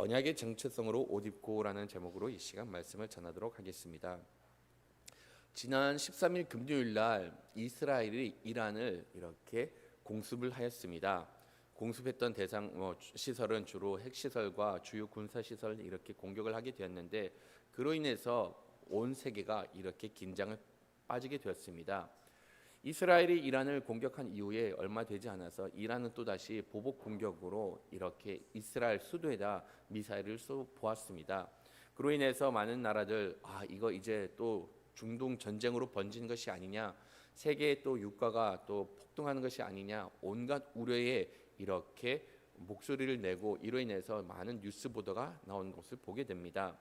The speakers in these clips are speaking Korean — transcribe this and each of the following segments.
언약의 정체성으로 옷 입고라는 제목으로 이 시간 말씀을 전하도록 하겠습니다. 지난 13일 금요일 날 이스라엘이 이란을 이렇게 공습을 하였습니다. 공습했던 대상 어, 시설은 주로 핵 시설과 주요 군사 시설 이렇게 공격을 하게 되었는데 그로 인해서 온 세계가 이렇게 긴장을 빠지게 되었습니다. 이스라엘이 이란을 공격한 이후에 얼마 되지 않아서 이란은 또 다시 보복 공격으로 이렇게 이스라엘 수도에다 미사일을 쏘 보았습니다. 그로 인해서 많은 나라들 아 이거 이제 또 중동 전쟁으로 번진 것이 아니냐 세계의 또 유가가 또 폭등하는 것이 아니냐 온갖 우려에 이렇게 목소리를 내고 이로 인해서 많은 뉴스 보도가 나온 것을 보게 됩니다.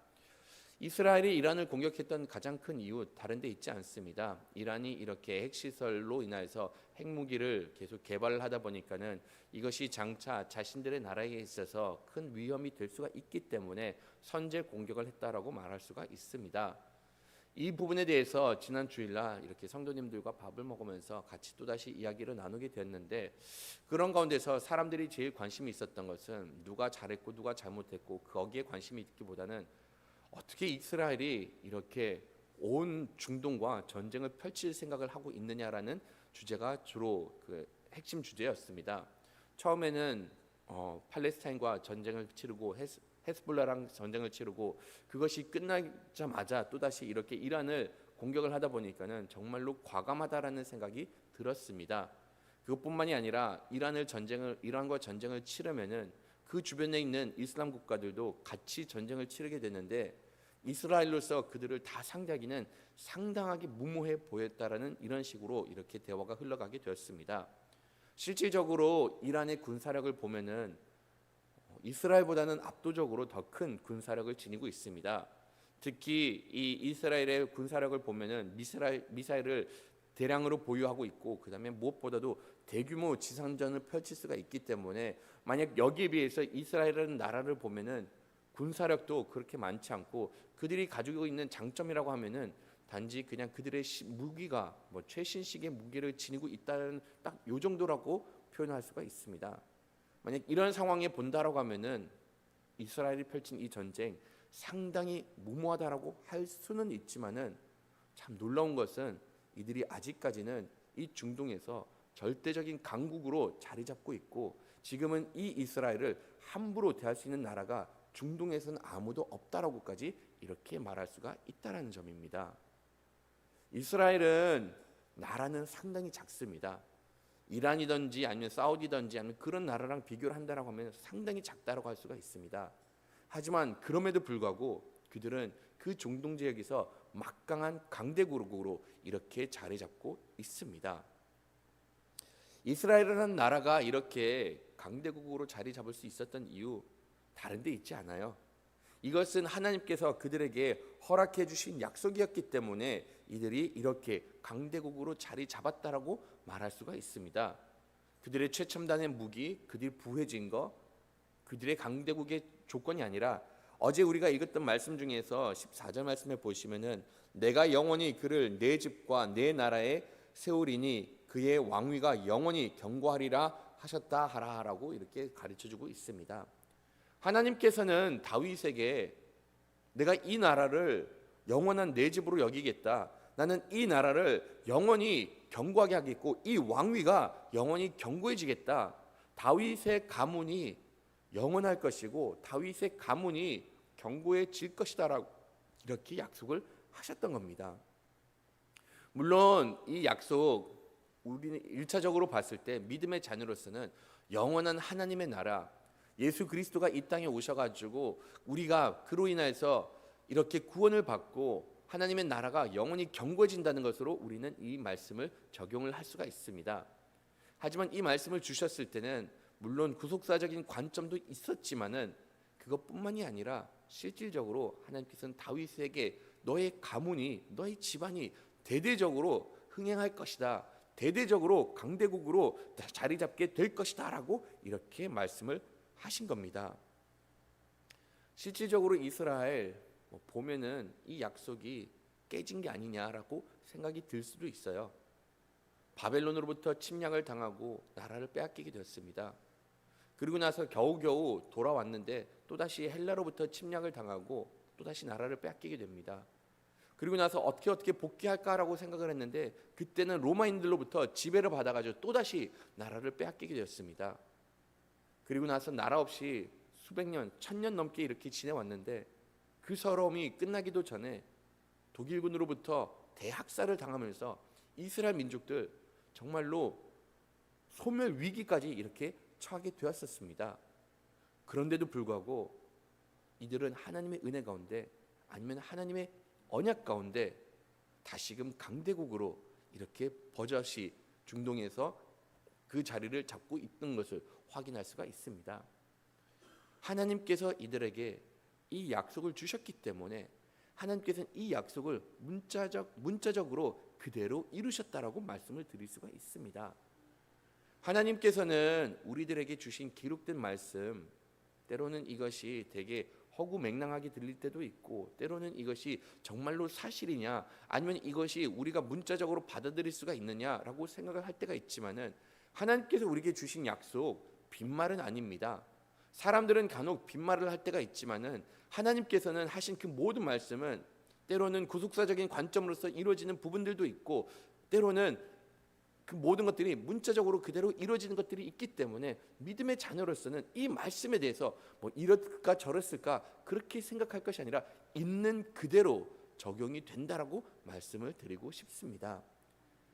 이스라엘이 이란을 공격했던 가장 큰 이유 다른 데 있지 않습니다. 이란이 이렇게 핵시설로 인해서 핵무기를 계속 개발을 하다 보니까는 이것이 장차 자신들의 나라에 있어서 큰 위험이 될 수가 있기 때문에 선제 공격을 했다라고 말할 수가 있습니다. 이 부분에 대해서 지난 주일날 이렇게 성도님들과 밥을 먹으면서 같이 또다시 이야기를 나누게 됐는데 그런 가운데서 사람들이 제일 관심이 있었던 것은 누가 잘했고 누가 잘못했고 거기에 관심이 있기보다는 어떻게 이스라엘이 이렇게 온 중동과 전쟁을 펼칠 생각을 하고 있느냐라는 주제가 주로 그 핵심 주제였습니다. 처음에는 어, 팔레스타인과 전쟁을 치르고 헤스, 헤스볼라랑 전쟁을 치르고 그것이 끝나자마자 또 다시 이렇게 이란을 공격을 하다 보니까는 정말로 과감하다라는 생각이 들었습니다. 그것뿐만이 아니라 이란을 전쟁을 이란과 전쟁을 치르면은 그 주변에 있는 이슬람 국가들도 같이 전쟁을 치르게 되는데 이스라엘로서 그들을 다 상대하기는 상당하게 무모해 보였다라는 이런 식으로 이렇게 대화가 흘러가게 되었습니다. 실질적으로 이란의 군사력을 보면은 이스라엘보다는 압도적으로 더 큰 군사력을 지니고 있습니다. 특히 이 이스라엘의 군사력을 보면은 미사일, 미사일을 대량으로 보유하고 있고 그다음에 무엇보다도 대규모 지상전을 펼칠 수가 있기 때문에 만약 여기에 비해서 이스라엘이라는 나라를 보면은 군사력도 그렇게 많지 않고 그들이 가지고 있는 장점이라고 하면은 단지 그냥 그들의 시, 무기가 뭐 최신식의 무기를 지니고 있다는 딱 요 정도라고 표현할 수가 있습니다. 만약 이런 상황에 본다라고 하면은 이스라엘이 펼친 이 전쟁 상당히 무모하다라고 할 수는 있지만은 참 놀라운 것은 이들이 아직까지는 이 중동에서 절대적인 강국으로 자리 잡고 있고 지금은 이 이스라엘을 함부로 대할 수 있는 나라가 중동에서는 아무도 없다라고까지 이렇게 말할 수가 있다라는 점입니다. 이스라엘은 나라는 상당히 작습니다. 이란이든지 아니면 사우디든지 아니면 그런 나라랑 비교를 한다라고 하면 상당히 작다라고 할 수가 있습니다. 하지만 그럼에도 불구하고 그들은 그 중동 지역에서 막강한 강대국으로 이렇게 자리 잡고 있습니다. 이스라엘이라는 나라가 이렇게 강대국으로 자리 잡을 수 있었던 이유 다른 데 있지 않아요. 이것은 하나님께서 그들에게 허락해 주신 약속이었기 때문에 이들이 이렇게 강대국으로 자리 잡았다라고 말할 수가 있습니다. 그들의 최첨단의 무기, 그들이 부해진 거, 그들의 강대국의 조건이 아니라 어제 우리가 읽었던 말씀 중에서 14절 말씀에 보시면은 내가 영원히 그를 내 집과 내 나라에 세우리니 그의 왕위가 영원히 경고하리라 하셨다 하라라고 이렇게 가르쳐 주고 있습니다. 하나님께서는 다윗에게 내가 이 나라를 영원한 내 집으로 여기겠다. 나는 이 나라를 영원히 경고하게 하겠고 이 왕위가 영원히 경고해지겠다. 다윗의 가문이 영원할 것이고 다윗의 가문이 경고해질 것이다라고 이렇게 약속을 하셨던 겁니다. 물론 이 약속 우리는 일차적으로 봤을 때 믿음의 자녀로서는 영원한 하나님의 나라 예수 그리스도가 이 땅에 오셔가지고 우리가 그로 인해서 이렇게 구원을 받고 하나님의 나라가 영원히 경고해진다는 것으로 우리는 이 말씀을 적용을 할 수가 있습니다. 하지만 이 말씀을 주셨을 때는 물론 구속사적인 관점도 있었지만은 그것뿐만이 아니라 실질적으로 하나님께서는 다윗에게 너의 가문이 너의 집안이 대대적으로 흥행할 것이다. 대대적으로 강대국으로 자리 잡게 될 것이다라고 이렇게 말씀을 하신 겁니다. 실질적으로 이스라엘 뭐 보면은 이 약속이 깨진 게 아니냐라고 생각이 들 수도 있어요. 바벨론으로부터 침략을 당하고 나라를 빼앗기게 되었습니다. 그리고 나서 겨우겨우 돌아왔는데 또다시 헬라로부터 침략을 당하고 또다시 나라를 빼앗기게 됩니다. 그리고 나서 어떻게 어떻게 복귀할까라고 생각을 했는데 그때는 로마인들로부터 지배를 받아가지고 또다시 나라를 빼앗기게 되었습니다. 그리고 나서 나라 없이 수백 년, 천년 넘게 이렇게 지내왔는데 그 서러움이 끝나기도 전에 독일군으로부터 대학살을 당하면서 이스라엘 민족들 정말로 소멸 위기까지 이렇게 처하게 되었었습니다. 그런데도 불구하고 이들은 하나님의 은혜 가운데 아니면 하나님의 언약 가운데 다시금 강대국으로 이렇게 버젓이 중동에서 그 자리를 잡고 있는 것을 확인할 수가 있습니다. 하나님께서 이들에게 이 약속을 주셨기 때문에 하나님께서는 이 약속을 문자적 문자적으로 그대로 이루셨다라고 말씀을 드릴 수가 있습니다. 하나님께서는 우리들에게 주신 기록된 말씀 때로는 이것이 되게 허구맹랑하게 들릴 때도 있고 때로는 이것이 정말로 사실이냐 아니면 이것이 우리가 문자적으로 받아들일 수가 있느냐라고 생각을 할 때가 있지만은 하나님께서 우리에게 주신 약속 빈말은 아닙니다. 사람들은 간혹 빈말을 할 때가 있지만은 하나님께서는 하신 그 모든 말씀은 때로는 구속사적인 관점으로서 이루어지는 부분들도 있고 때로는 그 모든 것들이 문자적으로 그대로 이루어지는 것들이 있기 때문에 믿음의 자녀로서는 이 말씀에 대해서 뭐 이럴까 저랬을까 그렇게 생각할 것이 아니라 있는 그대로 적용이 된다라고 말씀을 드리고 싶습니다.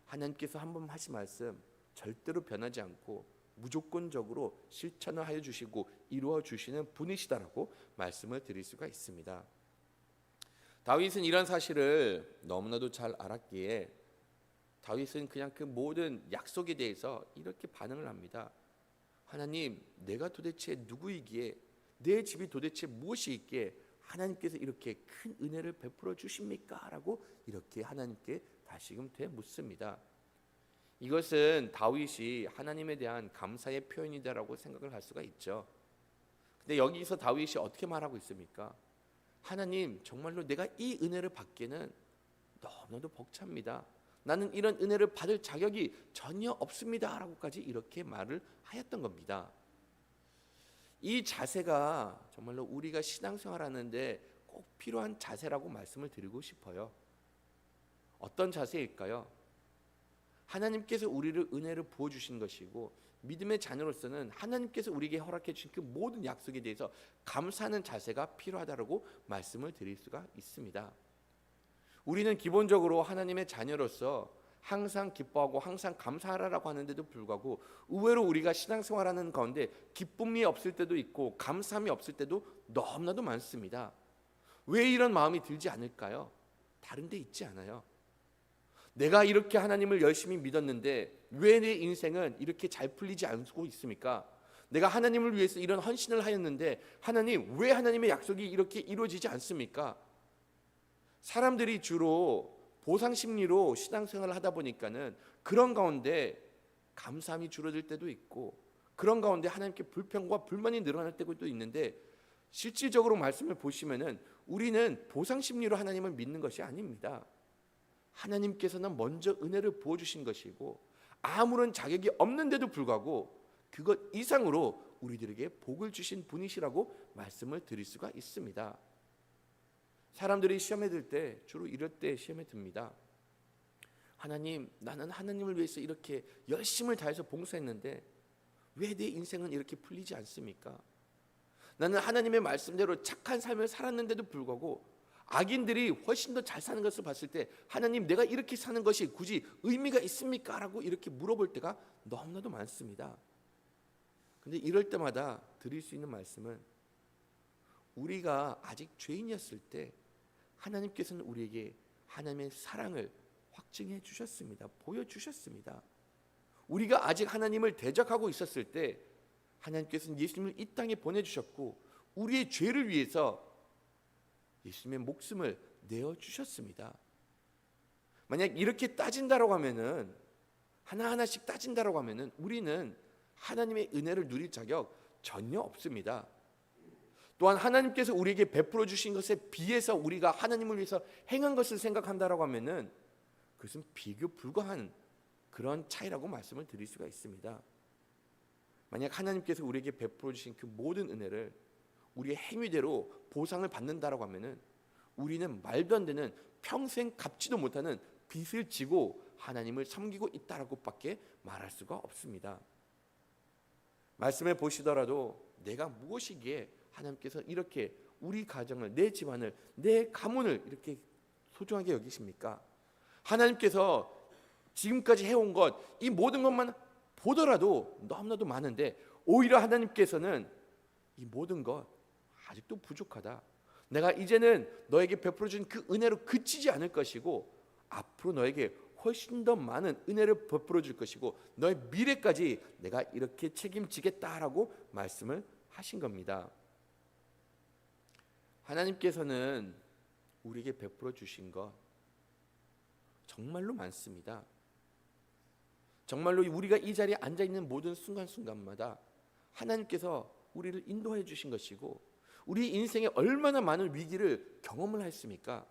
하나님께서 한 번 하신 말씀 절대로 변하지 않고 무조건적으로 실천을 하여 주시고 이루어 주시는 분이시다라고 말씀을 드릴 수가 있습니다. 다윗은 이런 사실을 너무나도 잘 알았기에 다윗은 그냥 그 모든 약속에 대해서 이렇게 반응을 합니다. 하나님, 내가 도대체 누구이기에 내 집이 도대체 무엇이 있기에 하나님께서 이렇게 큰 은혜를 베풀어 주십니까? 라고 이렇게 하나님께 다시금 되묻습니다. 이것은 다윗이 하나님에 대한 감사의 표현이다라고 생각을 할 수가 있죠. 근데 여기서 다윗이 어떻게 말하고 있습니까? 하나님, 정말로 내가 이 은혜를 받기에는 너무나도 벅찹니다. 나는 이런 은혜를 받을 자격이 전혀 없습니다라고까지 이렇게 말을 하였던 겁니다. 이 자세가 정말로 우리가 신앙생활하는데 꼭 필요한 자세라고 말씀을 드리고 싶어요. 어떤 자세일까요? 하나님께서 우리를 은혜를 부어 주신 것이고 믿음의 자녀로서는 하나님께서 우리에게 허락해 주신 그 모든 약속에 대해서 감사하는 자세가 필요하다고 말씀을 드릴 수가 있습니다. 우리는 기본적으로 하나님의 자녀로서 항상 기뻐하고 항상 감사하라라고 하는데도 불구하고 의외로 우리가 신앙생활하는 가운데 기쁨이 없을 때도 있고 감사함이 없을 때도 너무나도 많습니다. 왜 이런 마음이 들지 않을까요? 다른 데 있지 않아요. 내가 이렇게 하나님을 열심히 믿었는데 왜 내 인생은 이렇게 잘 풀리지 않고 있습니까? 내가 하나님을 위해서 이런 헌신을 하였는데 하나님 왜 하나님의 약속이 이렇게 이루어지지 않습니까? 사람들이 주로 보상 심리로 신앙생활을 하다 보니까는 그런 가운데 감사함이 줄어들 때도 있고 그런 가운데 하나님께 불평과 불만이 늘어날 때도 있는데 실질적으로 말씀을 보시면은 우리는 보상 심리로 하나님을 믿는 것이 아닙니다. 하나님께서는 먼저 은혜를 부어 주신 것이고 아무런 자격이 없는데도 불구하고 그것 이상으로 우리들에게 복을 주신 분이시라고 말씀을 드릴 수가 있습니다. 사람들이 시험에 들 때 주로 이럴 때 시험에 듭니다. 하나님, 나는 하나님을 위해서 이렇게 열심을 다해서 봉사했는데 왜 내 인생은 이렇게 풀리지 않습니까? 나는 하나님의 말씀대로 착한 삶을 살았는데도 불구하고 악인들이 훨씬 더 잘 사는 것을 봤을 때 하나님 내가 이렇게 사는 것이 굳이 의미가 있습니까? 라고 이렇게 물어볼 때가 너무나도 많습니다. 근데 이럴 때마다 드릴 수 있는 말씀은 우리가 아직 죄인이었을 때 하나님께서는 우리에게 하나님의 사랑을 확증해 주셨습니다. 보여 주셨습니다. 우리가 아직 하나님을 대적하고 있었을 때 하나님께서는 예수님을 이 땅에 보내 주셨고 우리의 죄를 위해서 예수님의 목숨을 내어 주셨습니다. 만약 이렇게 따진다라고 하면은 하나하나씩 따진다라고 하면은 우리는 하나님의 은혜를 누릴 자격 전혀 없습니다. 또한 하나님께서 우리에게 베풀어 주신 것에 비해서 우리가 하나님을 위해서 행한 것을 생각한다라고 하면은 그것은 비교 불가한 그런 차이라고 말씀을 드릴 수가 있습니다. 만약 하나님께서 우리에게 베풀어 주신 그 모든 은혜를 우리의 행위대로 보상을 받는다라고 하면은 우리는 말도 안 되는 평생 갚지도 못하는 빚을 지고 하나님을 섬기고 있다라고밖에 말할 수가 없습니다. 말씀해 보시더라도 내가 무엇이기에 하나님께서 이렇게 우리 가정을 내 집안을 내 가문을 이렇게 소중하게 여기십니까? 하나님께서 지금까지 해온 것 이 모든 것만 보더라도 너무나도 많은데 오히려 하나님께서는 이 모든 것 아직도 부족하다. 내가 이제는 너에게 베풀어 준 그 은혜로 그치지 않을 것이고 앞으로 너에게 훨씬 더 많은 은혜를 베풀어 줄 것이고 너의 미래까지 내가 이렇게 책임지겠다라고 말씀을 하신 겁니다. 하나님께서는 우리에게 베풀어 주신 것 정말로 많습니다. 정말로 우리가 이 자리에 앉아 있는 모든 순간순간마다 하나님께서 우리를 인도해 주신 것이고 우리 인생에 얼마나 많은 위기를 경험을 했습니까?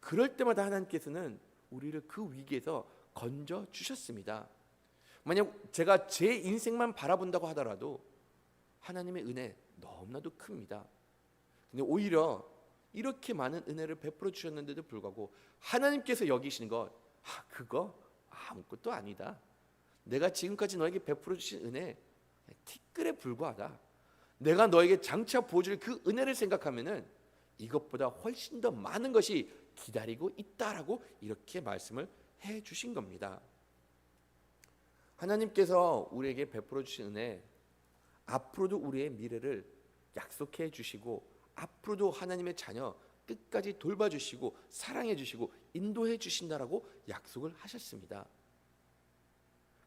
그럴 때마다 하나님께서는 우리를 그 위기에서 건져 주셨습니다. 만약 제가 제 인생만 바라본다고 하더라도 하나님의 은혜 너무나도 큽니다. 근데 오히려 이렇게 많은 은혜를 베풀어 주셨는데도 불구하고 하나님께서 여기시는 것, 아, 그거 아무것도 아니다. 내가 지금까지 너에게 베풀어 주신 은혜 티끌에 불과하다. 내가 너에게 장차 부어줄 그 은혜를 생각하면은 이것보다 훨씬 더 많은 것이 기다리고 있다라고 이렇게 말씀을 해 주신 겁니다. 하나님께서 우리에게 베풀어 주신 은혜 앞으로도 우리의 미래를 약속해 주시고 앞으로도 하나님의 자녀 끝까지 돌봐주시고 사랑해 주시고 인도해 주신다라고 약속을 하셨습니다.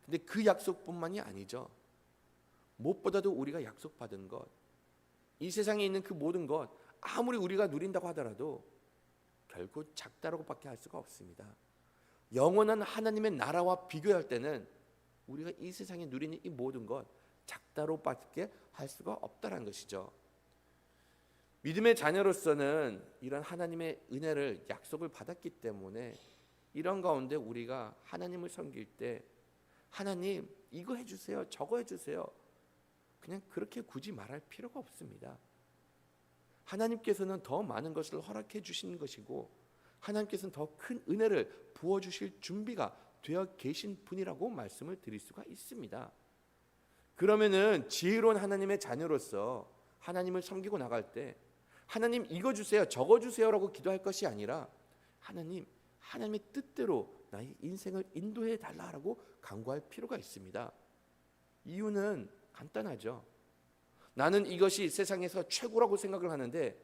근데 그 약속뿐만이 아니죠. 무엇보다도 우리가 약속받은 것, 이 세상에 있는 그 모든 것 아무리 우리가 누린다고 하더라도 결코 작다라고밖에 할 수가 없습니다. 영원한 하나님의 나라와 비교할 때는 우리가 이 세상에 누리는 이 모든 것 작다로밖에 할 수가 없다라는 것이죠. 믿음의 자녀로서는 이런 하나님의 은혜를 약속을 받았기 때문에 이런 가운데 우리가 하나님을 섬길 때 하나님 이거 해주세요 저거 해주세요 그냥 그렇게 굳이 말할 필요가 없습니다. 하나님께서는 더 많은 것을 허락해 주시는 것이고 하나님께서는 더 큰 은혜를 부어 주실 준비가 되어 계신 분이라고 말씀을 드릴 수가 있습니다. 그러면은 지혜로운 하나님의 자녀로서 하나님을 섬기고 나갈 때 하나님 이거 주세요 저거 주세요라고 기도할 것이 아니라 하나님 하나님의 뜻대로 나의 인생을 인도해 달라라고 간구할 필요가 있습니다. 이유는 간단하죠. 나는 이것이 세상에서 최고라고 생각을 하는데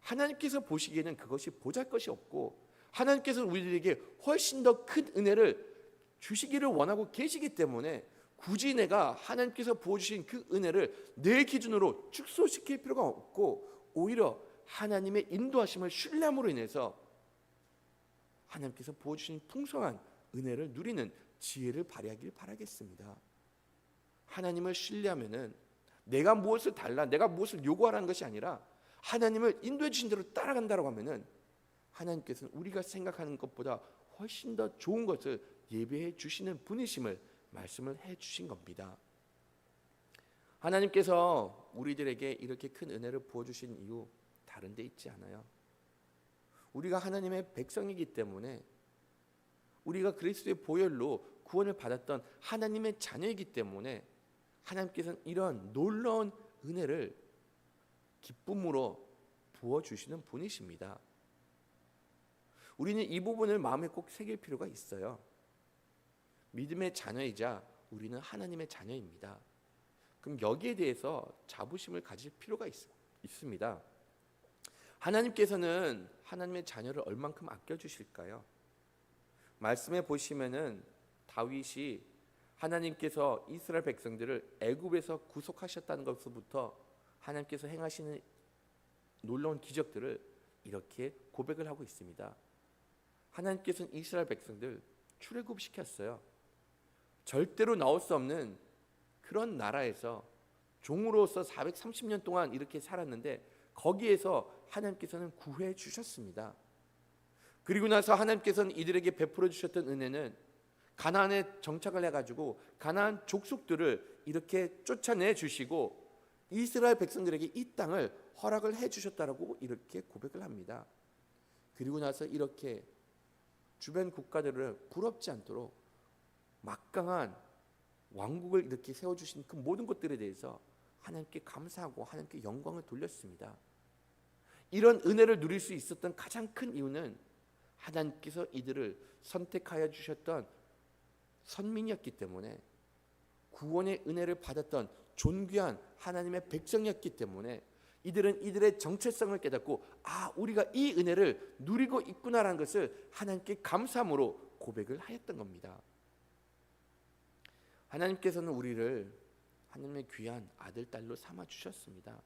하나님께서 보시기에는 그것이 보잘것이 없고 하나님께서 우리들에게 훨씬 더 큰 은혜를 주시기를 원하고 계시기 때문에 굳이 내가 하나님께서 부어주신 그 은혜를 내 기준으로 축소시킬 필요가 없고 오히려 하나님의 인도하심을 신뢰함으로 인해서 하나님께서 부어주신 풍성한 은혜를 누리는 지혜를 발휘하길 바라겠습니다. 하나님을 신뢰하면은 내가 무엇을 달라, 내가 무엇을 요구하라는 것이 아니라 하나님을 인도해 주신 대로 따라간다고 하면은 하나님께서는 우리가 생각하는 것보다 훨씬 더 좋은 것을 예배해 주시는 분이심을 말씀을 해 주신 겁니다. 하나님께서 우리들에게 이렇게 큰 은혜를 부어 주신 이유 다른 데 있지 않아요. 우리가 하나님의 백성이기 때문에 우리가 그리스도의 보혈로 구원을 받았던 하나님의 자녀이기 때문에 하나님께서는 이런 놀라운 은혜를 기쁨으로 부어 주시는 분이십니다. 우리는 이 부분을 마음에 꼭 새길 필요가 있어요. 믿음의 자녀이자 우리는 하나님의 자녀입니다. 그럼 여기에 대해서 자부심을 가질 필요가 있, 있습니다. 하나님께서는 하나님의 자녀를 얼만큼 아껴 주실까요? 말씀에 보시면은 다윗이 하나님께서 이스라엘 백성들을 애굽에서 구속하셨다는 것부터 하나님께서 행하시는 놀라운 기적들을 이렇게 고백을 하고 있습니다. 하나님께서는 이스라엘 백성들 출애굽 시켰어요. 절대로 나올 수 없는 그런 나라에서 종으로서 430년 동안 이렇게 살았는데 거기에서 하나님께서는 구해 주셨습니다. 그리고 나서 하나님께서는 이들에게 베풀어 주셨던 은혜는 가나안에 정착을 해가지고 가나안 족속들을 이렇게 쫓아내 주시고 이스라엘 백성들에게 이 땅을 허락을 해 주셨다라고 이렇게 고백을 합니다. 그리고 나서 이렇게 주변 국가들을 부럽지 않도록 막강한 왕국을 이렇게 세워 주신 그 모든 것들에 대해서 하나님께 감사하고 하나님께 영광을 돌렸습니다. 이런 은혜를 누릴 수 있었던 가장 큰 이유는 하나님께서 이들을 선택하여 주셨던 선민이었기 때문에 구원의 은혜를 받았던 존귀한 하나님의 백성이었기 때문에 이들은 이들의 정체성을 깨닫고 아 우리가 이 은혜를 누리고 있구나라는 것을 하나님께 감사함으로 고백을 하였던 겁니다. 하나님께서는 우리를 하나님의 귀한 아들 딸로 삼아 주셨습니다.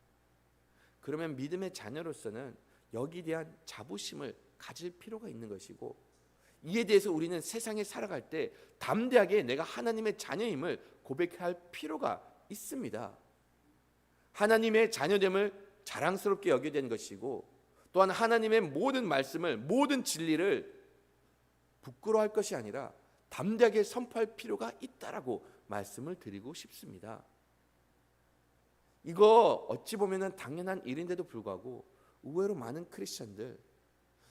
그러면 믿음의 자녀로서는 여기에 대한 자부심을 가질 필요가 있는 것이고 이에 대해서 우리는 세상에 살아갈 때 담대하게 내가 하나님의 자녀임을 고백할 필요가 있습니다. 하나님의 자녀됨을 자랑스럽게 여겨야 되는 것이고 또한 하나님의 모든 말씀을 모든 진리를 부끄러워할 것이 아니라 담대하게 선포할 필요가 있다라고 말씀을 드리고 싶습니다. 이거 어찌 보면은 당연한 일인데도 불구하고 의외로 많은 크리스천들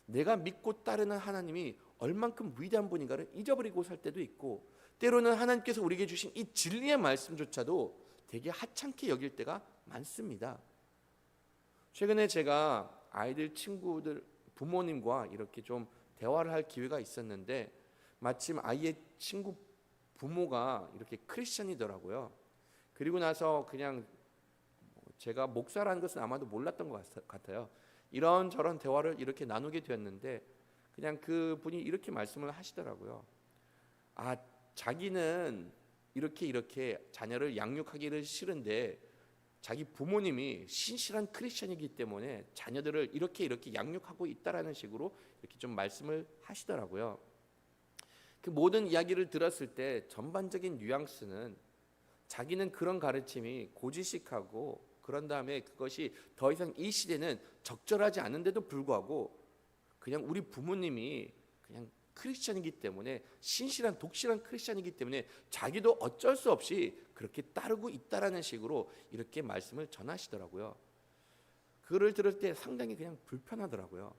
내가 믿고 따르는 하나님이 얼만큼 위대한 분인가를 잊어버리고 살 때도 있고 때로는 하나님께서 우리에게 주신 이 진리의 말씀조차도 되게 하찮게 여길 때가 많습니다. 최근에 제가 아이들 친구들 부모님과 이렇게 좀 대화를 할 기회가 있었는데 마침 아이의 친구 부모가 이렇게 크리스천이더라고요. 그리고 나서 그냥 제가 목사라는 것은 아마도 몰랐던 것 같아요. 이런 저런 대화를 이렇게 나누게 되었는데 그냥 그 분이 이렇게 말씀을 하시더라고요. 아 자기는 이렇게 이렇게 자녀를 양육하기를 싫은데 자기 부모님이 신실한 크리스천이기 때문에 자녀들을 이렇게 이렇게 양육하고 있다라는 식으로 이렇게 좀 말씀을 하시더라고요. 그 모든 이야기를 들었을 때 전반적인 뉘앙스는 자기는 그런 가르침이 고지식하고 그런 다음에 그것이 더 이상 이 시대는 적절하지 않은데도 불구하고 그냥 우리 부모님이 그냥 크리스천이기 때문에 신실한 독실한 크리스천이기 때문에 자기도 어쩔 수 없이 그렇게 따르고 있다라는 식으로 이렇게 말씀을 전하시더라고요. 그를 들을 때 상당히 그냥 불편하더라고요.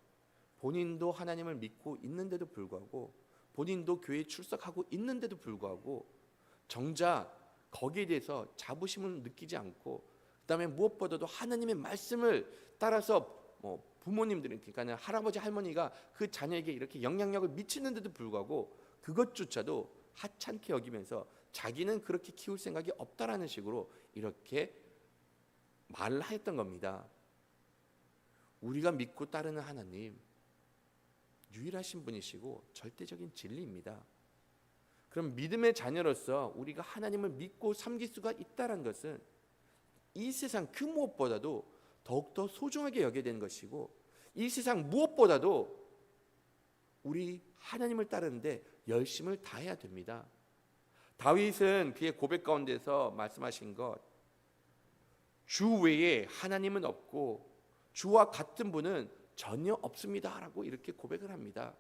본인도 하나님을 믿고 있는데도 불구하고 본인도 교회에 출석하고 있는데도 불구하고 정작 거기에 대해서 자부심을 느끼지 않고 그다음에 무엇보다도 하나님의 말씀을 따라서 뭐 부모님들은 그러니까 할아버지 할머니가 그 자녀에게 이렇게 영향력을 미치는데도 불구하고 그것조차도 하찮게 여기면서 자기는 그렇게 키울 생각이 없다라는 식으로 이렇게 말을 하였던 겁니다. 우리가 믿고 따르는 하나님 유일하신 분이시고 절대적인 진리입니다. 그럼 믿음의 자녀로서 우리가 하나님을 믿고 섬길 수가 있다는 것은 이 세상 그 무엇보다도 더욱더 소중하게 여겨야 것이고 이 세상 무엇보다도 우리 하나님을 따르는데 열심을 다해야 됩니다. 다윗은 그의 고백 가운데서 말씀하신 것, 주 외에 하나님은 없고 주와 같은 분은 전혀 없습니다라고 이렇게 고백을 합니다.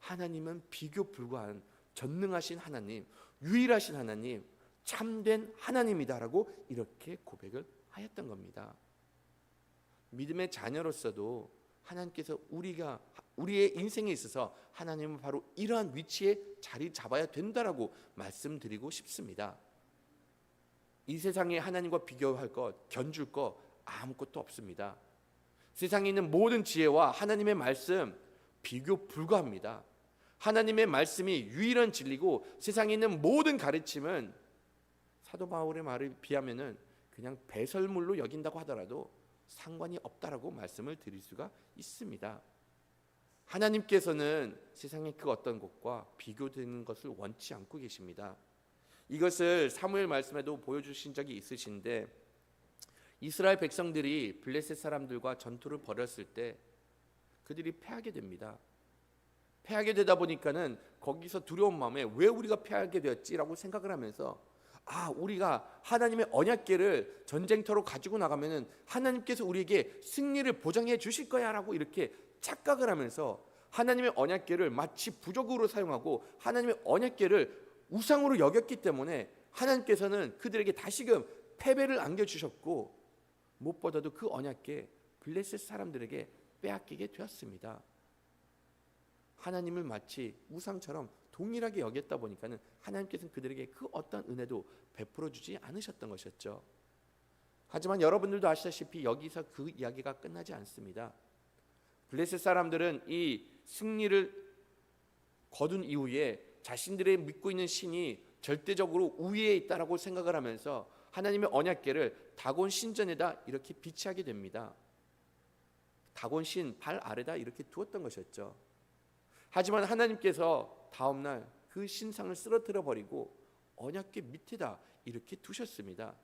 하나님은 비교 불가한 전능하신 하나님, 유일하신 하나님, 참된 하나님이다라고 이렇게 고백을 하였던 겁니다. 믿음의 자녀로서도 하나님께서 우리가 우리의 인생에 있어서 하나님은 바로 이러한 위치에 자리 잡아야 된다라고 말씀드리고 싶습니다. 이 세상에 하나님과 비교할 것, 견줄 것 아무것도 없습니다. 세상에 있는 모든 지혜와 하나님의 말씀 비교 불가합니다. 하나님의 말씀이 유일한 진리고 세상에 있는 모든 가르침은 사도 바울의 말에 비하면은 그냥 배설물로 여긴다고 하더라도 상관이 없다라고 말씀을 드릴 수가 있습니다. 하나님께서는 세상의 그 어떤 것과 비교되는 것을 원치 않고 계십니다. 이것을 사무엘 말씀에도 보여주신 적이 있으신데 이스라엘 백성들이 블레셋 사람들과 전투를 벌였을 때 그들이 패하게 됩니다. 패하게 되다 보니까는 거기서 두려운 마음에 왜 우리가 패하게 되었지라고 생각을 하면서 아 우리가 하나님의 언약궤를 전쟁터로 가지고 나가면은 하나님께서 우리에게 승리를 보장해 주실 거야라고 이렇게 착각을 하면서 하나님의 언약궤를 마치 부적으로 사용하고 하나님의 언약궤를 우상으로 여겼기 때문에 하나님께서는 그들에게 다시금 패배를 안겨 주셨고 무엇보다도 그 언약궤 블레셋 사람들에게 빼앗기게 되었습니다. 하나님을 마치 우상처럼 동일하게 여겼다 보니까는 하나님께서는 그들에게 그 어떤 은혜도 베풀어 주지 않으셨던 것이었죠. 하지만 여러분들도 아시다시피 여기서 그 이야기가 끝나지 않습니다. 블레셋 사람들은 이 승리를 거둔 이후에 자신들의 믿고 있는 신이 절대적으로 우위에 있다라고 생각을 하면서 하나님의 언약궤를 다곤 신전에다 이렇게 비치하게 됩니다. 다곤 신 발 아래다 이렇게 두었던 것이었죠. 하지만 하나님께서 다음 날 그 신상을 쓰러뜨려 버리고 언약궤 밑에다 이렇게 두셨습니다.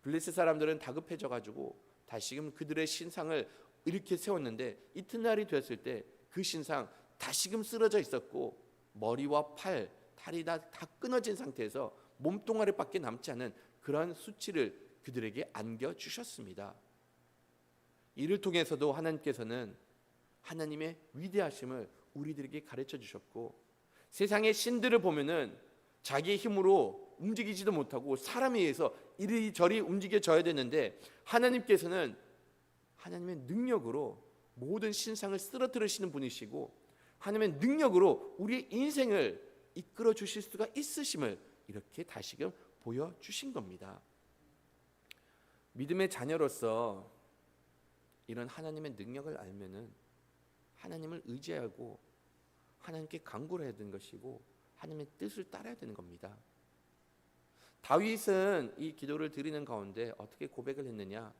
블레셋 사람들은 다급해져 가지고 다시금 그들의 신상을 이렇게 세웠는데 이튿날이 됐을 때 그 신상 다시금 쓰러져 있었고 머리와 팔, 다리 다, 다 끊어진 상태에서 몸뚱아리밖에 남지 않은 그러한 수치를 그들에게 안겨 주셨습니다. 이를 통해서도 하나님께서는 하나님의 위대하심을 우리들에게 가르쳐 주셨고 세상의 신들을 보면은 자기의 힘으로 움직이지도 못하고 사람에 의해서 이리저리 움직여져야 되는데 하나님께서는 하나님의 능력으로 모든 신상을 쓰러뜨리시는 분이시고 하나님의 능력으로 우리의 인생을 이끌어 주실 수가 있으심을 이렇게 다시금 보여 주신 겁니다. 믿음의 자녀로서 이런 하나님의 능력을 알면은 하나님을 의지하고 하나님께 간구를 해야 되는 것이고 하나님의 뜻을 따라야 되는 겁니다. 다윗은 이 기도를 드리는 가운데 어떻게 고백을 했느냐?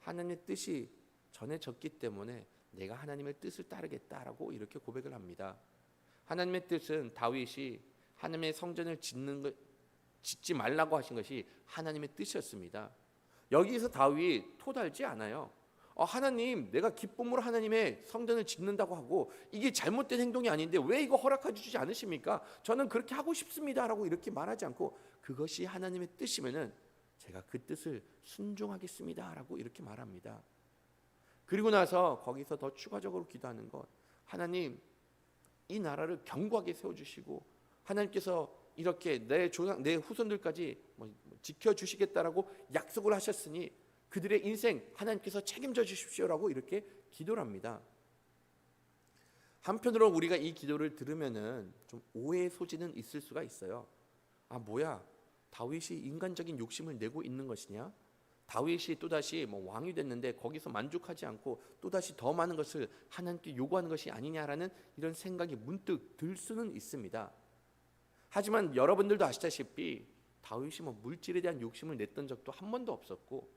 하나님의 뜻이 전해졌기 때문에 내가 하나님의 뜻을 따르겠다라고 이렇게 고백을 합니다. 하나님의 뜻은 다윗이 하나님의 성전을 짓는 것 짓지 말라고 하신 것이 하나님의 뜻이었습니다. 여기서 다윗 토달지 않아요. 어, 하나님, 내가 기쁨으로 하나님의 성전을 짓는다고 하고 이게 잘못된 행동이 아닌데 왜 이거 허락해 주지 않으십니까? 저는 그렇게 하고 싶습니다라고 이렇게 말하지 않고 그것이 하나님의 뜻이면은 제가 그 뜻을 순종하겠습니다라고 이렇게 말합니다. 그리고 나서 거기서 더 추가적으로 기도하는 것 하나님 이 나라를 견고하게 세워 주시고 하나님께서 이렇게 내 조상 내 후손들까지 뭐 지켜 주시겠다라고 약속을 하셨으니 그들의 인생 하나님께서 책임져 주십시오라고 이렇게 기도를 합니다. 한편으로 우리가 이 기도를 들으면은 좀 오해의 소지는 있을 수가 있어요. 아 뭐야 다윗이 인간적인 욕심을 내고 있는 것이냐? 다윗이 또다시 뭐 왕이 됐는데 거기서 만족하지 않고 또다시 더 많은 것을 하나님께 요구하는 것이 아니냐라는 이런 생각이 문득 들 수는 있습니다. 하지만 여러분들도 아시다시피 다윗이 뭐 물질에 대한 욕심을 냈던 적도 한 번도 없었고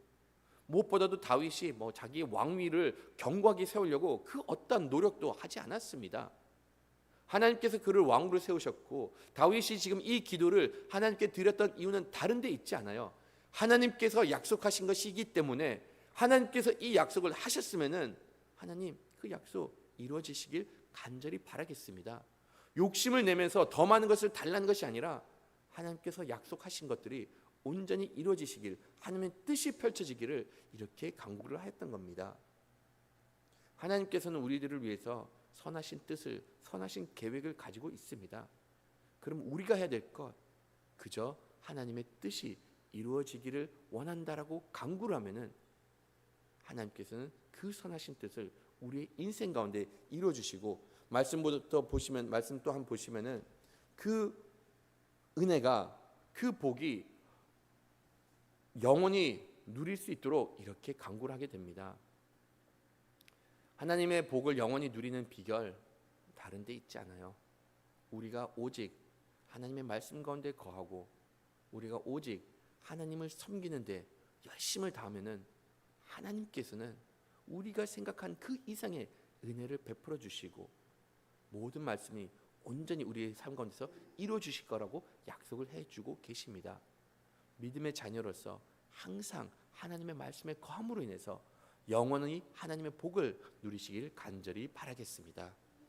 무엇보다도 다윗이 뭐 자기의 왕위를 견고하게 세우려고 그 어떤 노력도 하지 않았습니다. 하나님께서 그를 왕으로 세우셨고 다윗이 지금 이 기도를 하나님께 드렸던 이유는 다른 데 있지 않아요. 하나님께서 약속하신 것이기 때문에 하나님께서 이 약속을 하셨으면은 하나님 그 약속 이루어지시길 간절히 바라겠습니다. 욕심을 내면서 더 많은 것을 달라는 것이 아니라 하나님께서 약속하신 것들이 온전히 이루어지시길 하나님의 뜻이 펼쳐지기를 이렇게 강구를 하였던 겁니다. 하나님께서는 우리들을 위해서 선하신 뜻을 선하신 계획을 가지고 있습니다. 그럼 우리가 해야 될 것 그저 하나님의 뜻이 이루어지기를 원한다라고 강구를 하면은 하나님께서는 그 선하신 뜻을 우리의 인생 가운데 이루어 주시고 말씀부터 보시면 말씀 또 한 보시면은 그 은혜가 그 복이 영원히 누릴 수 있도록 이렇게 강구를 하게 됩니다. 하나님의 복을 영원히 누리는 비결 다른 데 있지 않아요. 우리가 오직 하나님의 말씀 가운데 거하고 우리가 오직 하나님을 섬기는데 열심을 다하면은 하나님께서는 우리가 생각한 그 이상의 은혜를 베풀어 주시고 모든 말씀이 온전히 우리의 삶 가운데서 이루어 주실 거라고 약속을 해 주고 계십니다. 믿음의 자녀로서 항상 하나님의 말씀에 거함으로 인해서 영원히 하나님의 복을 누리시길 간절히 바라겠습니다.